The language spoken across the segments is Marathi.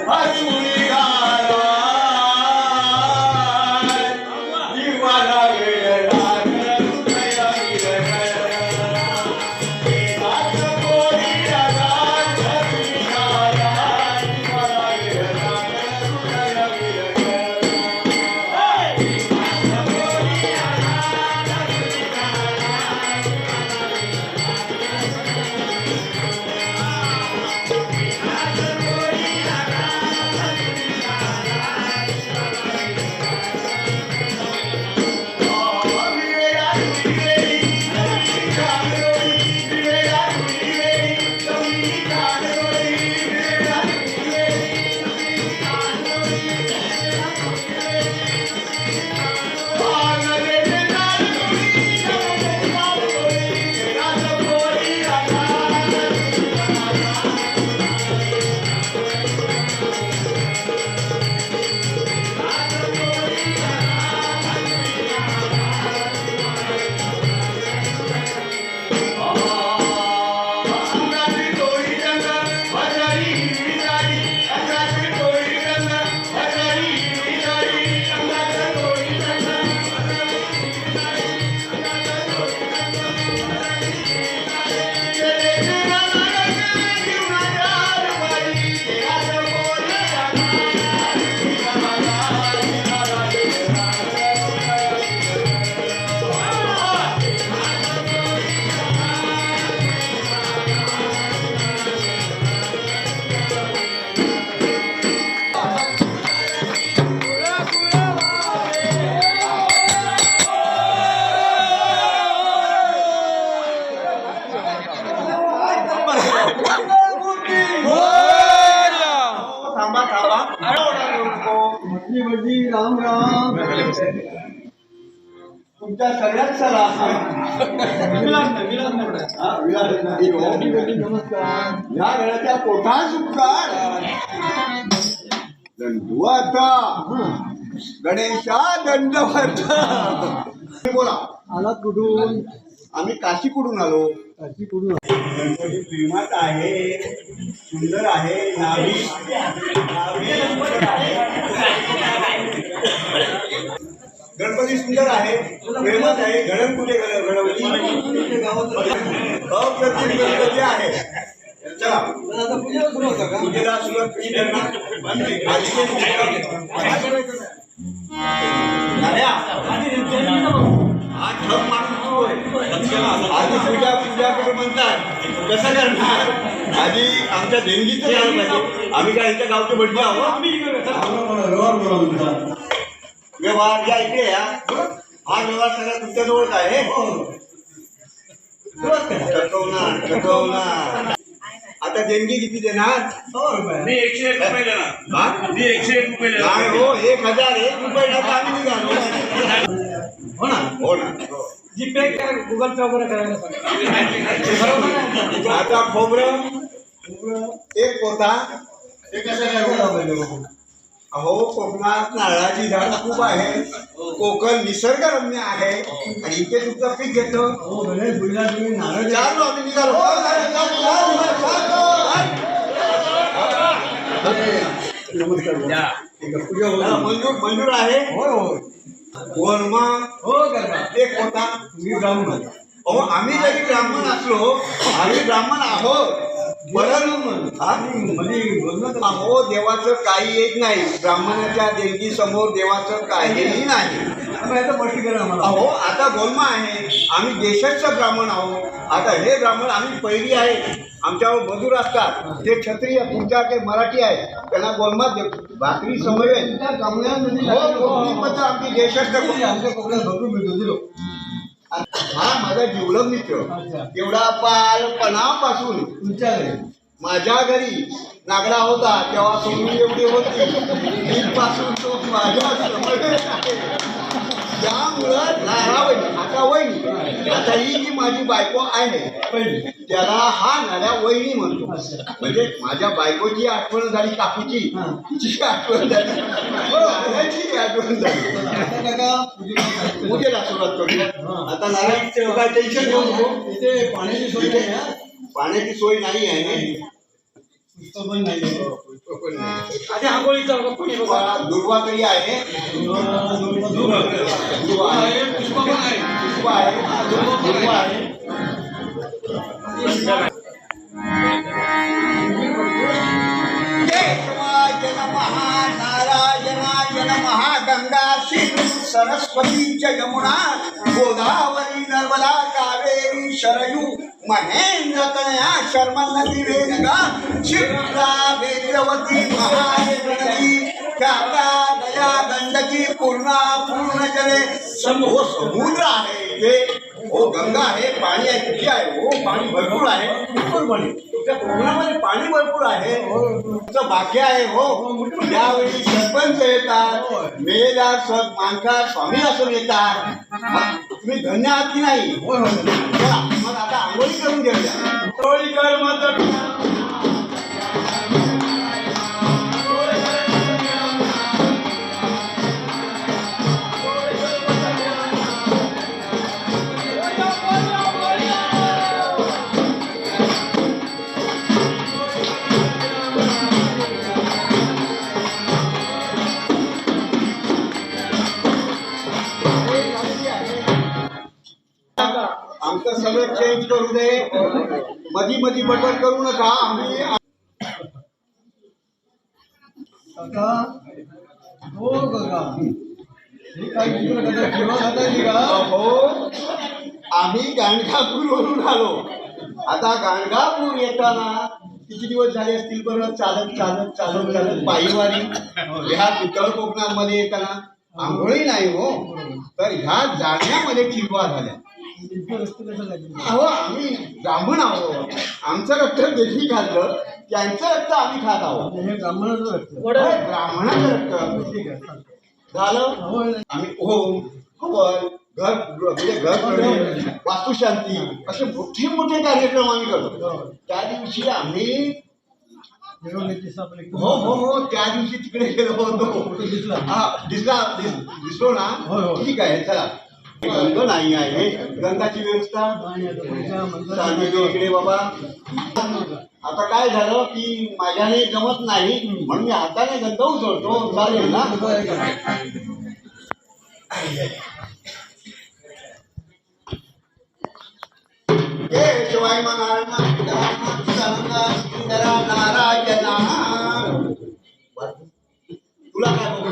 Aleluia. सगळ्यात चला. विलास नाही. नमस्कार. या वेळाच्या पोटा सुटकार दंडू आता. गणेशा दंडवत बोला. आलात कुठून? आम्ही काशीकडून आलो. काशी कुठून गणपती प्रेमात आहे. सुंदर आहे. नावी. गणपती सुंदर आहे प्रेमात आहे घडण कुठे घडवली. अप्रतिम गणपती आहे. चला. पूजेला सुरुवात कशी करणार ठग तू आधी पूजा म्हणतात. कसं करणार? आधी आमच्या देणगीच झालं पाहिजे. आम्ही काय यांच्या गावचे बडगे आहोत? व्यवहार या इकडे या हा? व्यवहार सगळा तुमच्या जवळच आहे टकवणार टकवणार आता देणगी किती देणार मी एकशे एक रुपये देणार मी एकशे एक रुपये देणार हो एक हज़ार एक रुपये आम्ही निघालो हो ना? हो ना? जीपे गुगल पे वगैरे करायला सांगा आता खोबरं एक पोता। ते कसं काय अहो कोकणात नारळाची झाड खूप आहे. कोकण निसर्गरम्य आहे. आणि इथे तुमचं पीक घेतो. हो तुम्ही नारळ. चाललो आम्ही निघालो. नमस्कार. हा. मंजूर मंजूर आहे. होय होय. वर्मा. हो करता एक पोता मी ब्राह्मण. अहो आम्ही जरी ब्राह्मण असलो आम्ही ब्राह्मण आहोत. तर- अहो देवाचं काही येत नाही. ब्राह्मणाच्या देणगी समोर देवाचं काहीही नाही. अहो आता गोलमा आहे. आम्ही देशाचं ब्राह्मण आहोत. आता हे ब्राह्मण आम्ही पहिली आहे. आमच्यावर मजूर असतात. ते क्षत्रिय तुमच्या ते मराठी आहे. त्यांना गोलमात देतो. भाकरी गावल्यामध्ये हो आमची भरपूर मिळतो दिलो. हा माझा जिवलग मित्र. एवढा बालपणापासून तुमच्या घरी माझ्या घरी नागडा होता तेव्हा सोनू एवढी होती पासून तो माझ्या. त्यामुळं लारा वहिनी आता वहिनी आता ही जी माझी बायको आहे त्याला हा नाल्या वहिनी म्हणतो. म्हणजे माझ्या बायकोची आठवण झाली काकूची. हा. तिची आठवण झाली. नाल्याची आठवण झाली. पूजेला सुरुवात करूया आता नाल्याचं काय टेन्शन घेऊ नको. इथे पाण्याची सोय नाही हा. पाण्याची सोय नाही आहे. नाही आधी आंघोळीचा कोणी दुर्वा दुर्वा तरी आहे दुर्वा आहे पुष्पा पण आहे दुर्वा आहे दुर्वा आहे गंगा सरस्वती च यमुना कावेरी शरयू महेंद्र तनया शर्मा नदी वेदिका क्षिप्रा ख्याता दया गंडकी पूर्णा पूर्ण जले. समो समुद्र आहे. ते हो गंगा आहे पाणी आहे किती आहे हो? पाणी भरपूर आहे. भरपूर पाणी. कोकणामध्ये पाणी भरपूर आहे. तुमचं भाग्य आहे हो. त्यावेळी सरपंच येतात मेलेला सर मानका स्वामी असून येतात. तुम्ही धन्य आहात की नाही? मग आता आंघोळी करून घेऊया. आंघोळी कर मग बटन करू नका. आम्ही आता हो गंगा. हे काय तुला कदा ठेवा खाता येईल का? हो. आम्ही गाणगापूरवरून आलो. आता गाणगापूर येताना किती दिवस झाले असतील बरं? चालत चालत चालत चालत पायीवारी. ह्या उत्तर कोकणामध्ये येताना आंघोळी नाही हो. तर ह्या जाण्यामध्ये किरवा झाल्या अहो आम्ही ब्राह्मण आहोत. आमचं रक्त देखील खाल्लं. त्यांचं रक्त आम्ही खात आहोत. हे ब्राह्मणाचं रक्त. ब्राह्मणाचं रक्त. झालं? आम्ही ओम हवन घर म्हणजे घर प्रवेश, वास्तुशांती. असे मोठे मोठे कार्यक्रम आम्ही करतो. त्या दिवशी आम्ही हो हो हो. त्या दिवशी तिकडे गेलो होतो. दिसला? हा दिसला दिस- दिसलो ना. ठीक आहे चला. गंग नाही आहे गंगाची व्यवस्था इकडे बाबा आता काय झालं की माझ्याने जमत नाही म्हणून मी हाताने गंगा उचलतो चालेल ना हे शिवाय नारायण नारायण काय बघून उपयोग या इकडे वास वाटला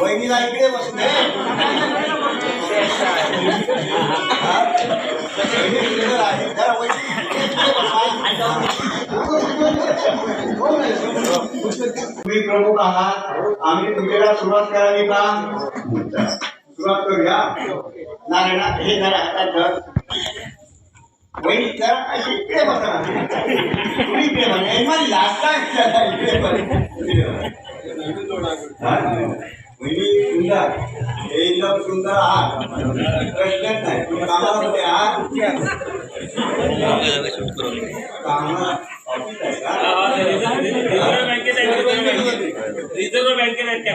वहिनीला इकडे बसले तुम्ही प्रमुख आहात. आम्ही पूजेला सुरुवात करावी का? सुरुवात करूया. नारायणा हे जरा हातात धर वहिनी जरा अशी इकडे बसा तुम्ही इकडे बसा. यजमान लागता इकडे बसा. हा? सुंदर आहात प्रश्नच नाही तुम्ही कामाला कुठे आहात रिझर्व्ह बँकेत आहे रिझर्व्ह बँकेत आहेत त्या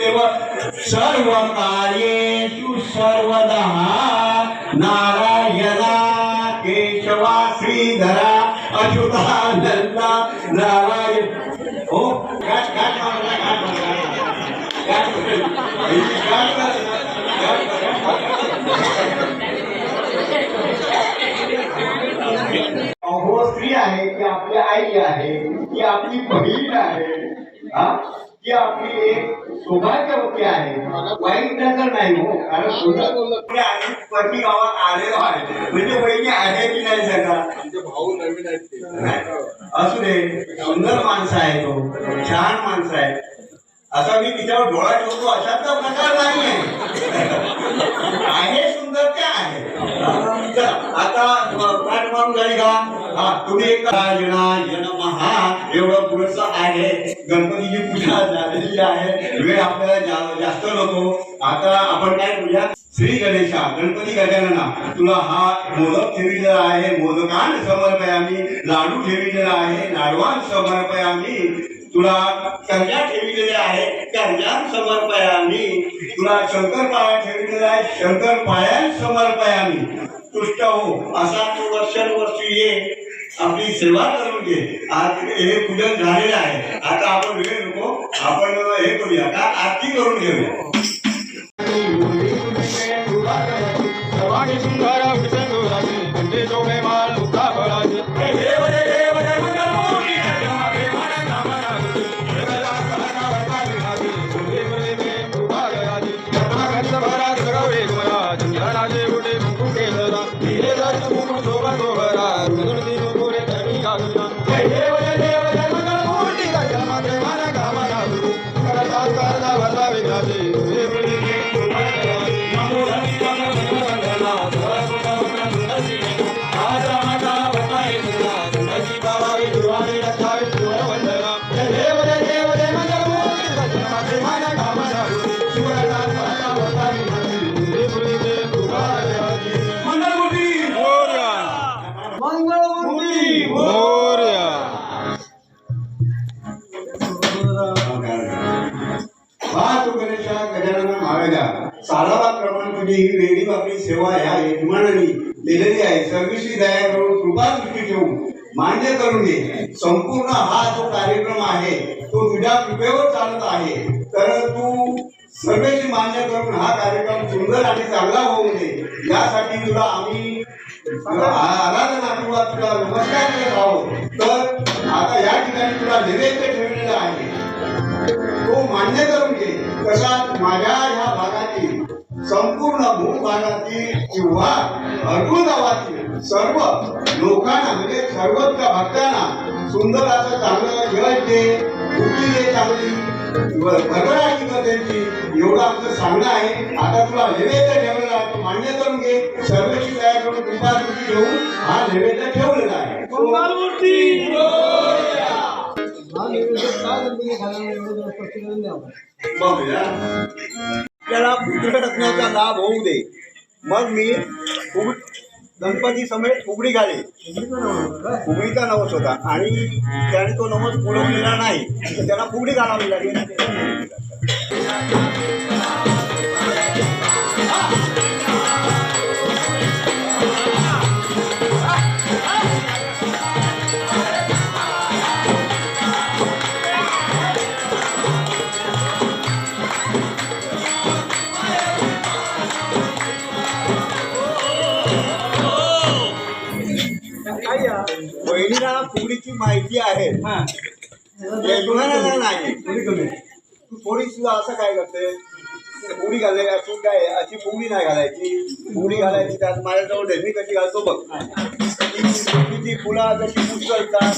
देव सर्व कार्येषु सर्वदा नारायणा केशवा श्रीधरा अच्युतानंदा नारायण हो गाठ गाठ अहो स्त्री आहे ती आपली आई आहे ती आपली बहीण आहे हा ती आपली एक सौभाग्यवती आहे. वाईट नजर नाही हो कारण आणि पती गावात आलेलो आहे. म्हणजे वहिनी आहे की नाही सांगा? भाऊ नवीन आहेत असू दे सुंदर माणसं आहे तो छान माणसं आहे असा मी तिच्यावर डोळा ठेवतो अशातला प्रकार नाही आहे सुंदर ते आहे. आता अ, पाठ मारून झाली का? हा तुम्ही एक जन महा एवढं पुढचं आहे गणपतीची पूजा झालेली आहे वेळ आपल्याला जास्त नको. आता आपण काय करूया? श्री गणेशा गणपती गजानना तुला हा मोदक ठेविलेला आहे मोदकान समर्पयामी लाडू ठेविलेला आहे लाडवान समर्पयामी. तुला कर्जा ठेविलेले आहे कर्जान समर्पयामी. तुला शंकर पाया ठेविलेला आहे पाया समर्पयामी. तुष्ट हो असा तू वर्षानुवर्षी ये. आपली सेवा करून घे. आज हे पूजन झालेलं आहे. आता आपण वेळ नको आपण हे करूया. का? आरती करून घेऊया सेवा या यजमानाने दिलेली आहे सर्विसची दया करून कृपा दृष्टी ठेवून मान्य करून घे. संपूर्ण हा जो कार्यक्रम आहे तो तुझ्या कृपेवर चालत आहे. तर तू सर्वेची मान्य करून हा कार्यक्रम सुंदर आणि चांगला होऊ दे. यासाठी तुला आम्ही आराधना किंवा तुला नमस्कार करत आहोत. तर आता या ठिकाणी तुला नैवेद्य ठेवलेला आहे. तो मान्य करून घे. कसा माझ्या ह्या भागातील संपूर्ण मूळ भागातील किंवा अर्जुन गावातील सर्व लोकांना म्हणजे सर्वत्र भक्तांना सुंदर असं चांगलं जेवण दे बुद्धी दे चांगली भरभराटी कर त्यांची एवढं आमचं सांगणं आहे. आता तुला नैवेद्य ठेवलेला आहे मान्य करून घे. सर्वची तयार करून कृपा घेऊन हा नैवेद्य ठेवलेला आहे. हा नैवेद्य त्याला लाभ होऊ दे मग मी गणपती समेत फुगडी घाले फुगडीचा नवस होता आणि त्याने तो नवस पुरवलेला नाही तर त्याला फुगडी घालावी लागली माहिती आहे. यजमानाला नाही. तू थोडी सुद्धा असं काय करते? फुगडी घालायची अशी काय अशी फुगडी नाही घालायची. फुगडी घालायची त्यात माझ्याजवळ मी कशी घालतो बघ. फुगडीची फुलं जशी पुष्कळतात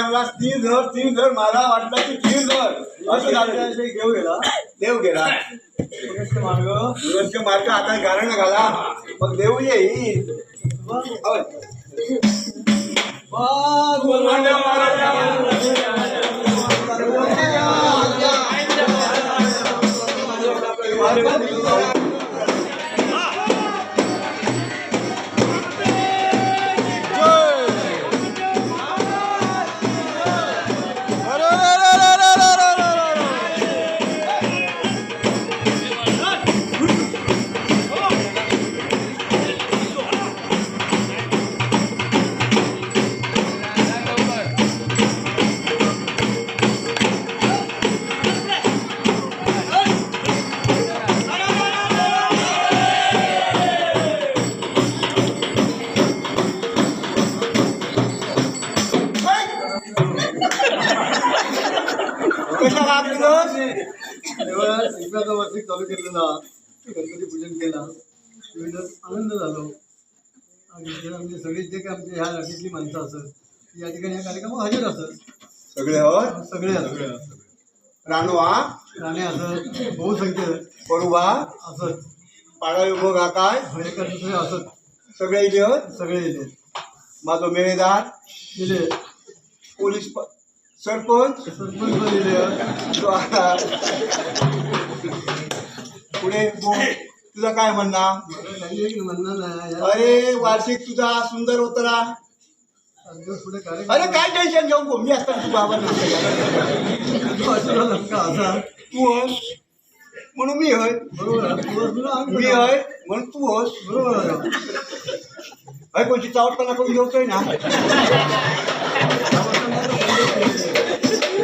मला तीर धर तीर धर मला वाटलं की तीर धर असं झालं घेऊ गेला. देव गेला. मार्ग. दुरस्त मार्ग आता कारण घाला. मग देव येईल. असत या ठिकाणी या कार्यक्रमात हजर असत सगळे सगळे असत रानवा? राणे असत बहुसंख्य बरोबा असत पाडा विभाग हा काय? एका दुसरे असत सगळे होत? सगळे माझं मेळेदार? दिले पोलीस प- सरपंच सरपंच पण आता पुढे बोल. तुझं काय म्हणणं? काही एक म्हणणार नाही. या अरे वार्षिक तुझा सुंदर होतरा अरे काय टेन्शन घेऊन गो मी असताना तू बाबा तू होस. म्हणून मी होय. मी होय म्हणून तू होस. बरोबर. अरे कोणची चावटपणा करून घेतोय ना?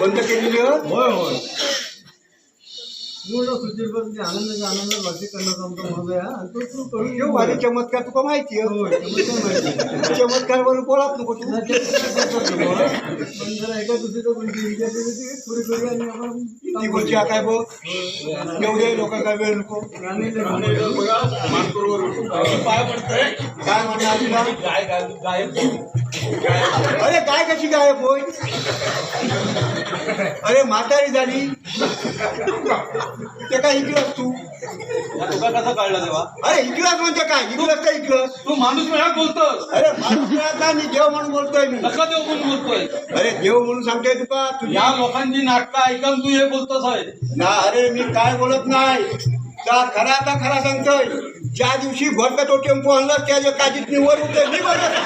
बंद केलेली होय होय. पूर्ण आनंदाच्या आनंदात वार्षिक करण्याचा आमचा मनोदय आहे आणि तो तू करून घेऊ घेऊ आणि चमत्कार तुका माहिती आहे. होय बोलात नको तू. पण जरा एका दुसरीचं कोणती थोडी थोडी आणि आपण ती काम गोष्टी करू. काय बघ? एवढे लोक काय वेळ नको. पाय पडतोय. काय म्हणणार तुला गाय गाय गायब अरे काय कशी गायब होय अरे म्हातारी झाली. ते काय इकलस तू? तुका कसा कळला तेव्हा अरे इकलस म्हणजे काय? इकलस तर इकलस तू माणूस वेळा बोलतोस. अरे माणूस मिळाला मी देव म्हणून बोलतोय मी? कसं देव म्हणून बोलतोय? अरे देव म्हणून सांगतोय तुका तुझ्या या लोकांची नाटकं ऐकून तू हे बोलतोस आहे ना अरे मी काय बोलत नाही. त्या खरा आता खरा सांगतोय. ज्या दिवशी घोटका तो टेम्पो आणला त्या काजीत मी बोलत काय काय म्हणतात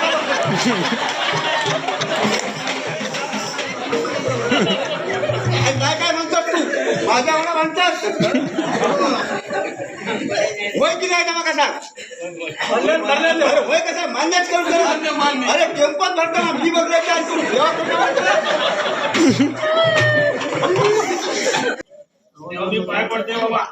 तू माझ्या मला म्हणतात. होय की नाही ना कसा अरे होय कसा मान्यच करून. दे. अरे टेम्पोत भरताना मी बघायचं आणि तू. बाबा.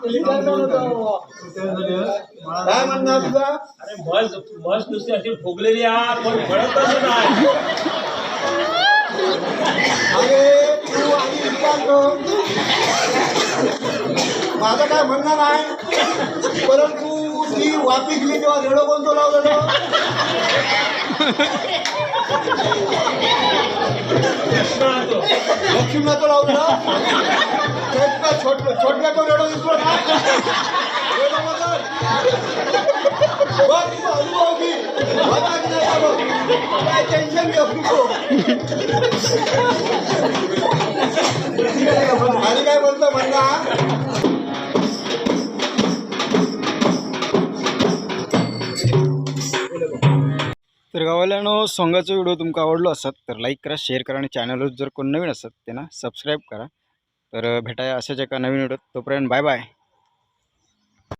काय म्हणणार तुझा? अरे म्हस म्हस नुसती अशी फुगलेली आ पण फळतच नाही. अरे तू माझं काय म्हणणं नाही. परंतु ती वापी गेली तेव्हा रेडो कोणतो लावलेलो? लक्ष्मीनाथो लावलेला. छोटका छोट तो रेडो दिसतो ना. रेडो बदल अनुभव काय टेन्शन घेऊ नको. आणि काय बोलतो म्हणला तर गावाल्यानो सॉंगाचो व्हिडिओ तुमका आवडलो असत तर लाईक करा शेअर करा आणि चॅनलवर जर कोण नवीन असत त्यांना सबस्क्राईब करा. तर भेटाया अशाच एका नवीन व्हिडिओत. तोपर्यंत बाय बाय